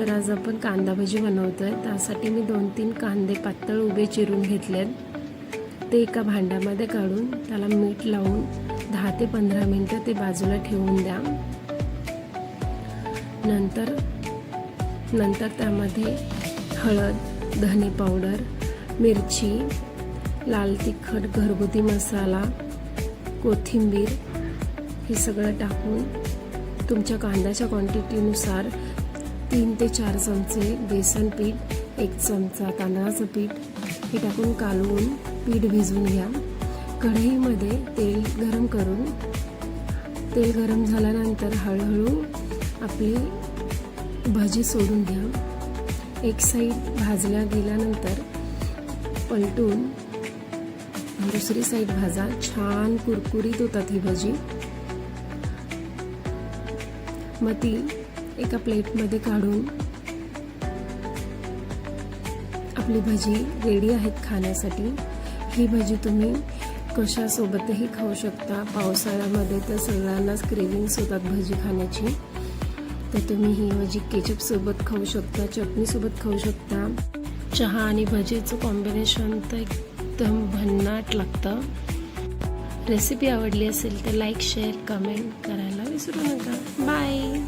तर आज आपण कांदा भजी बनवतो आहे त्यासाठी मी दोन तीन कांदे पातळ उभे चिरून घेतलेत. ते एका भांड्यामध्ये काढून त्याला मीठ लावून दहा ते पंधरा मिनटं ते बाजूला ठेवून द्या. नंतर नंतर त्यामध्ये हळद धने पावडर मिरची लाल तिखट घरगुती मसाला कोथिंबीर हे सगळं टाकून तुमच्या कांद्याच्या क्वांटिटीनुसार तीन ते चार चमचे बेसन पीठ एक चमचा तांदळाचं पीठ. हे टाकून कालवून पीठ भिजवून घ्या. कढईमध्ये तेल गरम करून तेल गरम झाल्यानंतर हळूहळू आपली भाजी सोडून घ्या. एक साईड भाजल्या गेल्यानंतर पलटून दुसरी साईड भाजा. छान कुरकुरीत होतात ही भाजी. मग ती एका प्लेटमध्ये काढून आपली भजी रेडी आहेत खाण्यासाठी. ही भजी तुम्ही कशासोबतही खाऊ शकता. पावसाळ्यामध्ये तर सगळ्यांनाच क्रेविंग्स होतात भजी खाण्याची. तर तुम्ही ही भजी केचपसोबत खाऊ शकता चटणीसोबत खाऊ शकता. चहा आणि भजीचं कॉम्बिनेशन तर एकदम भन्नाट लागतं. रेसिपी आवडली असेल तर लाईक शेअर कमेंट करायला विसरू नका. बाय